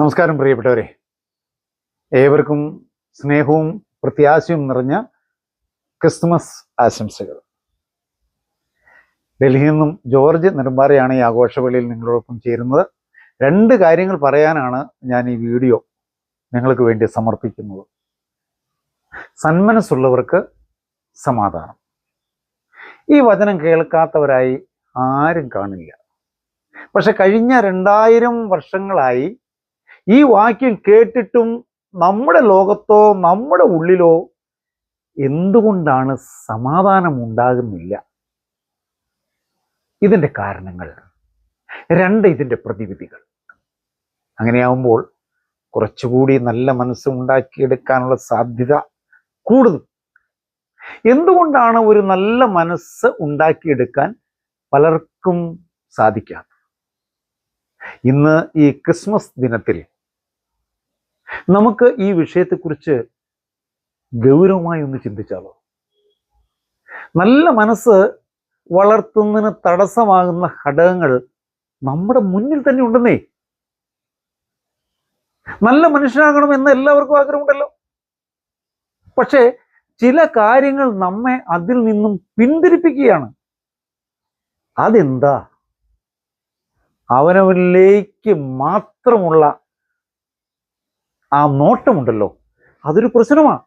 നമസ്കാരം പ്രിയപ്പെട്ടവരെ. ഏവർക്കും സ്നേഹവും പ്രത്യാശയും നിറഞ്ഞ ക്രിസ്മസ് ആശംസകൾ. ഡൽഹിയിൽ നിന്നും ജോർജ് നെടുമ്പാറയാണ് ഈ ആഘോഷവേളയിൽ നിങ്ങളോടൊപ്പം ചേരുന്നത്. രണ്ട് കാര്യങ്ങൾ പറയാനാണ് ഞാൻ ഈ വീഡിയോ നിങ്ങൾക്ക് വേണ്ടി സമർപ്പിക്കുന്നത്. സന്മനസ്സുള്ളവർക്ക് സമാധാനം. ഈ വചനം കേൾക്കാത്തവരായി ആരും കാണില്ല. പക്ഷെ കഴിഞ്ഞ രണ്ടായിരം വർഷങ്ങളായി ഈ വാക്യം കേട്ടിട്ടും നമ്മുടെ ലോകത്തോ നമ്മുടെ ഉള്ളിലോ എന്തുകൊണ്ടാണ് സമാധാനം ഉണ്ടാകുന്നില്ല ഇതിന്റെ കാരണങ്ങൾ രണ്ട് ഇതിന്റെ പ്രതിവിധികൾ. അങ്ങനെയാവുമ്പോൾ കുറച്ചുകൂടി നല്ല മനസ്സ് ഉണ്ടാക്കിയെടുക്കാനുള്ള സാധ്യത കൂടുതൽ. എന്തുകൊണ്ടാണ് ഒരു നല്ല മനസ്സ് ഉണ്ടാക്കിയെടുക്കാൻ പലർക്കും സാധിക്കാത്തത്? ഇന്ന് ഈ ക്രിസ്മസ് ദിനത്തിൽ നമുക്ക് ഈ വിഷയത്തെക്കുറിച്ച് ഗൗരവമായി ഒന്ന് ചിന്തിച്ചാലോ? നല്ല മനസ്സ് വളർത്തുന്നതിന് തടസ്സമാകുന്ന ഘടകങ്ങൾ നമ്മുടെ മുന്നിൽ തന്നെ ഉണ്ടെന്നേ. നല്ല മനുഷ്യനാകണം എന്ന് എല്ലാവർക്കും ആഗ്രഹമുണ്ടല്ലോ. പക്ഷേ ചില കാര്യങ്ങൾ നമ്മെ അതിൽ നിന്നും പിന്തിരിപ്പിക്കുകയാണ്. അതെന്താ? അവനവനിലേക്ക് മാത്രമുള്ള ആ നോട്ടമുണ്ടല്ലോ. അതൊരു പ്രശ്നമാണ്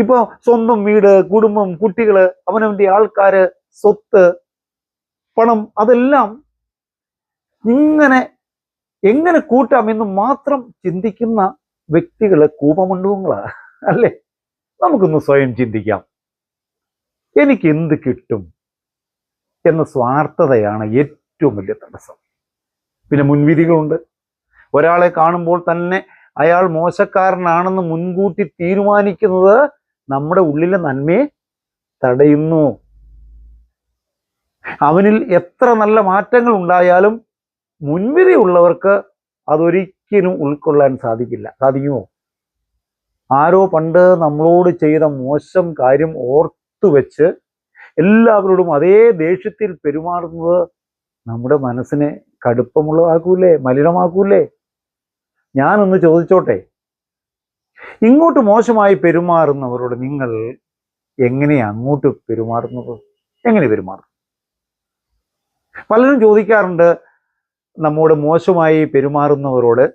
ഇപ്പോൾ സ്വന്തം വീട് കുടുംബം കുട്ടികൾ അവനവന്റെ ആൾക്കാര് സ്വത്ത് പണം അതെല്ലാം ഇങ്ങനെ എങ്ങനെ കൂട്ടാം എന്ന് മാത്രം ചിന്തിക്കുന്ന വ്യക്തികൾ കൂപമണ്ഡവങ്ങളാ അല്ലേ? നമുക്കൊന്ന് സ്വയം ചിന്തിക്കാം. എനിക്ക് എന്ത് കിട്ടും എന്ന സ്വാർത്ഥതയാണ് ഏറ്റവും വലിയ തടസ്സം. പിന്നെ മുൻവിധികളുണ്ട്. ഒരാളെ കാണുമ്പോൾ തന്നെ അയാൾ മോശക്കാരനാണെന്ന് മുൻകൂട്ടി തീരുമാനിക്കുന്നത് നമ്മുടെ ഉള്ളിലെ നന്മയെ തടയുന്നു. അവനിൽ എത്ര നല്ല മാറ്റങ്ങൾ ഉണ്ടായാലും മുൻവിധി ഉള്ളവർക്ക് അതൊരിക്കലും ഉൾക്കൊള്ളാൻ സാധിക്കില്ല. സാധിക്കുമോ? ആരോ പണ്ട് നമ്മളോട് ചെയ്ത മോശം കാര്യം ഓർത്തു വെച്ച് എല്ലാവരോടും അതേ ദേഷ്യത്തിൽ പെരുമാറുന്നത് നമ്മുടെ മനസ്സിനെ കടുപ്പമുള്ളതാക്കൂലേ? മലിനമാക്കൂലേ? ഞാനൊന്ന് ചോദിച്ചോട്ടെ? ഇങ്ങോട്ട് മോശമായി പെരുമാറുന്നവരോട് നിങ്ങൾ എങ്ങനെ അങ്ങോട്ട് പെരുമാറുന്നത്? എങ്ങനെ പെരുമാറും? പലരും ചോദിക്കാറുണ്ട് നമ്മോട് മോശമായി പെരുമാറുന്നവരോട്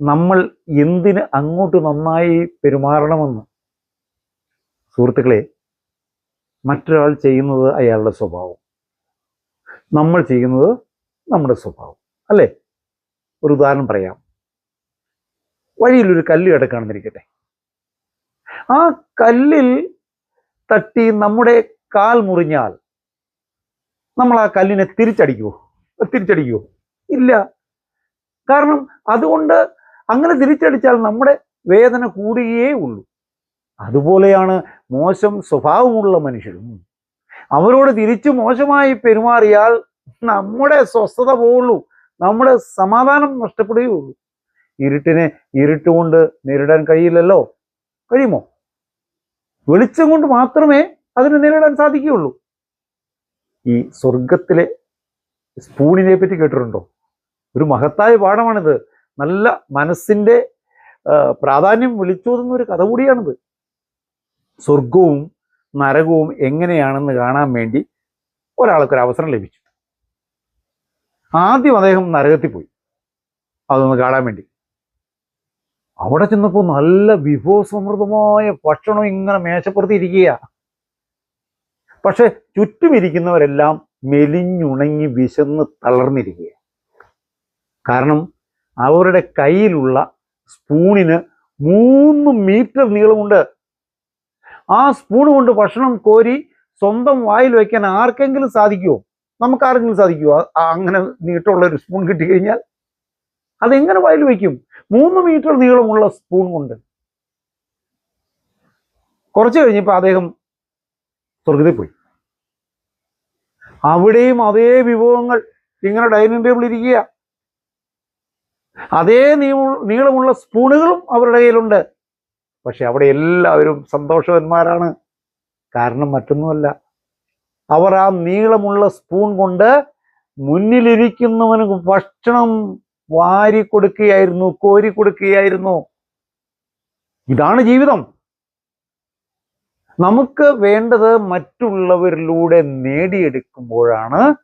നമ്മൾ എന്തിന് അങ്ങോട്ട് നന്നായി പെരുമാറണമെന്ന്? സുഹൃത്തുക്കളെ മറ്റൊരാൾ ചെയ്യുന്നത് അയാളുടെ സ്വഭാവം. നമ്മൾ ചെയ്യുന്നത് നമ്മുടെ സ്വഭാവം. അല്ലേ? ഒരു ഉദാഹരണം പറയാം. വഴിയിൽ ഒരു കല്ല് കിടക്കുകയാണെന്നിരിക്കട്ടെ ആ കല്ലിൽ തട്ടി നമ്മുടെ കാൽ മുറിഞ്ഞാൽ നമ്മൾ ആ കല്ലിനെ തിരിച്ചടിക്കുമോ തിരിച്ചടിക്കുമോ ഇല്ല. കാരണം അതുകൊണ്ട് അങ്ങനെ തിരിച്ചടിച്ചാൽ നമ്മുടെ വേദന കൂടുകയേ ഉള്ളൂ. അതുപോലെയാണ് മോശം സ്വഭാവമുള്ള മനുഷ്യരും. അവരോട് തിരിച്ചു മോശമായി പെരുമാറിയാൽ നമ്മുടെ സ്വസ്ഥത പോവുള്ളൂ. നമ്മുടെ സമാധാനം നഷ്ടപ്പെടുകയുള്ളൂ ഇരുട്ടിനെ ഇരുട്ടുകൊണ്ട് നേരിടാൻ കഴിയില്ലല്ലോ? കഴിയുമോ? വെളിച്ചം കൊണ്ട് മാത്രമേ അതിനെ നേരിടാൻ സാധിക്കുകയുള്ളൂ. ഈ സ്വർഗത്തിലെ സ്പൂണിനെ പറ്റി കേട്ടിട്ടുണ്ടോ? ഒരു മഹത്തായ പാഠമാണിത്. നല്ല മനസ്സിന്റെ പ്രാധാന്യം വിളിച്ചോതുന്ന ഒരു കഥ കൂടിയാണിത്. സ്വർഗവും നരകവും എങ്ങനെയാണെന്ന് കാണാൻ വേണ്ടി ഒരാൾക്കൊരു അവസരം ലഭിച്ചു. ആദ്യം അദ്ദേഹം നരകത്തിൽ പോയി. അതൊന്ന് കാണാൻ വേണ്ടി. അവിടെ ചെന്നപ്പോൾ നല്ല വിഭവസമൃദ്ധമായ ഭക്ഷണം ഇങ്ങനെ മേശപ്പുറത്ത് ഇരിക്കുക പക്ഷെ ചുറ്റുമിരിക്കുന്നവരെല്ലാം മെലിഞ്ഞുണങ്ങി വിശന്ന് തളർന്നിരിക്കുക കാരണം അവരുടെ കയ്യിലുള്ള സ്പൂണിന് മൂന്ന് മീറ്റർ നീളമുണ്ട്. ആ സ്പൂൺ കൊണ്ട് ഭക്ഷണം കോരി സ്വന്തം വായിൽ വയ്ക്കാൻ ആർക്കെങ്കിലും സാധിക്കുമോ നമുക്ക് ആർക്കെങ്കിലും സാധിക്കുമോ അങ്ങനെ നീട്ടമുള്ള ഒരു സ്പൂൺ കിട്ടിക്കഴിഞ്ഞാൽ അതെങ്ങനെ വായിൽ വയ്ക്കും മൂന്ന് മീറ്റർ നീളമുള്ള സ്പൂൺ കൊണ്ട്. കുറച്ച് കഴിഞ്ഞപ്പോൾ അദ്ദേഹം സ്വർഗത്തിൽ പോയി. അവിടെയും അതേ വിഭവങ്ങൾ ഇങ്ങനെ ഡൈനിങ് ടേബിൾ ഇരിക്കുക. അതേ നീളമുള്ള സ്പൂണുകളും അവരുടെ കയ്യിലുണ്ട്. പക്ഷെ അവിടെ എല്ലാവരും സന്തോഷവന്മാരാണ്. കാരണം മറ്റൊന്നുമല്ല. അവർ ആ നീളമുള്ള സ്പൂൺ കൊണ്ട് മുന്നിലിരിക്കുന്നവന് ഭക്ഷണം വാരി കൊടുക്കുകയായിരുന്നു കോരി കൊടുക്കുകയായിരുന്നു. ഇതാണ് ജീവിതം. നമുക്ക് വേണ്ടത് മറ്റുള്ളവരിലൂടെ നേടിയെടുക്കുമ്പോഴാണ്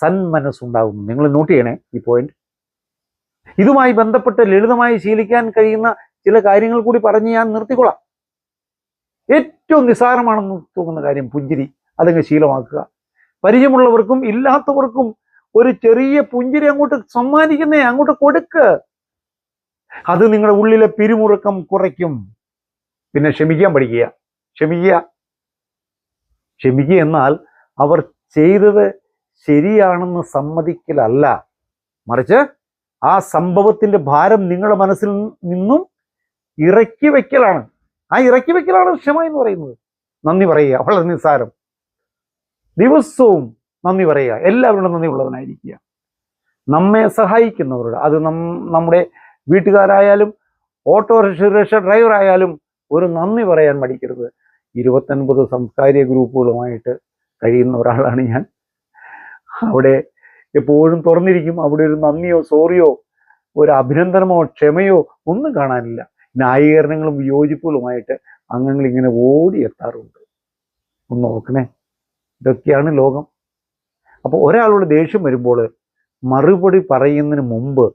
സന്മനസ്സുണ്ടാകുന്നത്. നിങ്ങൾ നോട്ട് ചെയ്യണേ ഈ പോയിന്റ് ഇതുമായി ബന്ധപ്പെട്ട് ലളിതമായി ശീലിക്കാൻ കഴിയുന്ന ചില കാര്യങ്ങൾ കൂടി പറഞ്ഞ് ഞാൻ നിർത്തിക്കൊള്ളാം. ഏറ്റവും നിസ്സാരമാണെന്ന് തോന്നുന്ന കാര്യം പുഞ്ചിരി. അതങ്ങ് ശീലമാക്കുക. പരിചയമുള്ളവർക്കും ഇല്ലാത്തവർക്കും ഒരു ചെറിയ പുഞ്ചിരി അങ്ങോട്ട് സമ്മാനിക്കുന്നേ അങ്ങോട്ട് കൊടുക്ക്. അത് നിങ്ങളുടെ ഉള്ളിലെ പിരിമുറുക്കം കുറയ്ക്കും. പിന്നെ ക്ഷമിക്കാൻ പഠിക്കുക. ക്ഷമിക്കുക. ക്ഷമിക്കുക എന്നാൽ അവർ ചെയ്തത് ശരിയാണെന്ന് സമ്മതിക്കലല്ല. മറിച്ച് ആ സംഭവത്തിന്റെ ഭാരം നിങ്ങളുടെ മനസ്സിൽ നിന്നും ഇറക്കി വെക്കലാണ്. ആ ഇറക്കി വെക്കലാണ് ക്ഷമ എന്ന് പറയുന്നത്. നന്ദി പറയുക. വളരെ നിസ്സാരം. ദിവസവും നന്ദി പറയുക. എല്ലാവരോടും നന്ദി ഉള്ളവനായിരിക്കുക. നമ്മെ സഹായിക്കുന്നവരോട് അത് നമ്മുടെ വീട്ടുകാരായാലും ഓട്ടോറിക്ഷ ഡ്രൈവർ ആയാലും ഒരു നന്ദി പറയാൻ മടിക്കരുത്. ഇരുപത്തൊൻപത് സംസ്കാരിക ഗ്രൂപ്പുകളുമായിട്ട് കഴിയുന്ന ഒരാളാണ് ഞാൻ. അവിടെ എപ്പോഴും തുറന്നിരിക്കും. അവിടെ ഒരു നന്ദിയോ സോറിയോ ഒരു അഭിനന്ദനമോ ക്ഷമയോ ഒന്നും കാണാനില്ല. ന്യായീകരണങ്ങളും വിയോജിപ്പുകളുമായിട്ട് അംഗങ്ങൾ ഇങ്ങനെ ഓടിയെത്താറുണ്ട്. ഒന്ന് നോക്കണേ. ഇതൊക്കെയാണ് ലോകം. അപ്പോൾ ഒരാളോട് ദേഷ്യം വരുമ്പോൾ മറുപടി പറയുന്നതിന് മുമ്പ്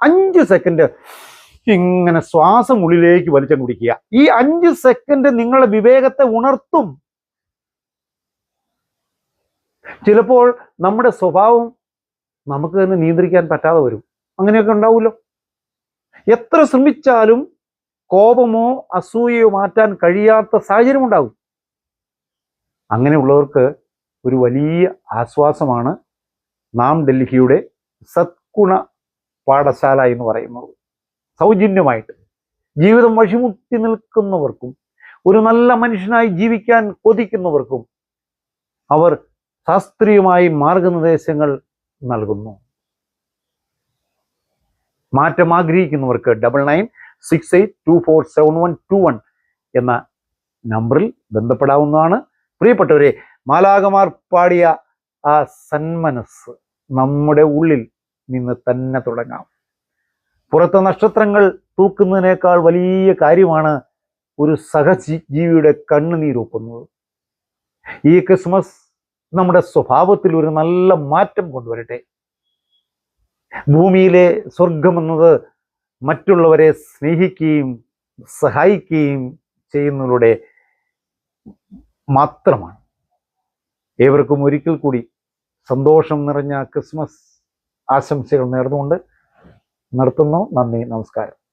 അഞ്ച് സെക്കൻഡ് ഇങ്ങനെ ശ്വാസം ഉള്ളിലേക്ക് വലിച്ചം കുടിക്കുക ഈ അഞ്ച് സെക്കൻഡ് നിങ്ങളുടെ വിവേകത്തെ ഉണർത്തും. ചിലപ്പോൾ നമ്മുടെ സ്വഭാവം നമുക്ക് തന്നെ നിയന്ത്രിക്കാൻ പറ്റാതെ വരും. അങ്ങനെയൊക്കെ ഉണ്ടാവുമല്ലോ. എത്ര ശ്രമിച്ചാലും കോപമോ അസൂയയോ മാറ്റാൻ കഴിയാത്ത സാഹചര്യം ഉണ്ടാകും അങ്ങനെയുള്ളവർക്ക് ഒരു വലിയ ആശ്വാസമാണ് നാം ഡൽഹിയുടെ സത്ഗുണ പാഠശാല എന്ന് പറയുന്നത്. സൗജന്യമായിട്ട് ജീവിതം വഴിമുട്ടി നിൽക്കുന്നവർക്കും ഒരു നല്ല മനുഷ്യനായി ജീവിക്കാൻ കൊതിക്കുന്നവർക്കും അവർ ശാസ്ത്രീയമായി മാർഗനിർദ്ദേശങ്ങൾ നൽകുന്നു. മാറ്റം ആഗ്രഹിക്കുന്നവർക്ക് double nine six eight two four seven one two one എന്ന നമ്പറിൽ ബന്ധപ്പെടാവുന്നതാണ്. പ്രിയപ്പെട്ടവരെ മാലാകമാർ പാടിയ ആ സന്മനസ് നമ്മുടെ ഉള്ളിൽ നിന്ന് തന്നെ തുടങ്ങാം. പുറത്തെ നക്ഷത്രങ്ങൾ തൂക്കുന്നതിനേക്കാൾ വലിയ കാര്യമാണ് ഒരു സഹജീവിയുടെ കണ്ണുനീരൊപ്പുന്നത് ഈ ക്രിസ്മസ് നമ്മുടെ സ്വഭാവത്തിൽ ഒരു നല്ല മാറ്റം കൊണ്ടുവരട്ടെ. ഭൂമിയിലെ സ്വർഗമെന്നത് മറ്റുള്ളവരെ സ്നേഹിക്കുകയും സഹായിക്കുകയും ചെയ്യുന്നതിലൂടെ മാത്രമാണ്. ഏവർക്കും ഒരിക്കൽ കൂടി സന്തോഷം നിറഞ്ഞ ക്രിസ്മസ് ആശംസകൾ നേർന്നുകൊണ്ട് നിർത്തുന്നു. നന്ദി നമസ്കാരം.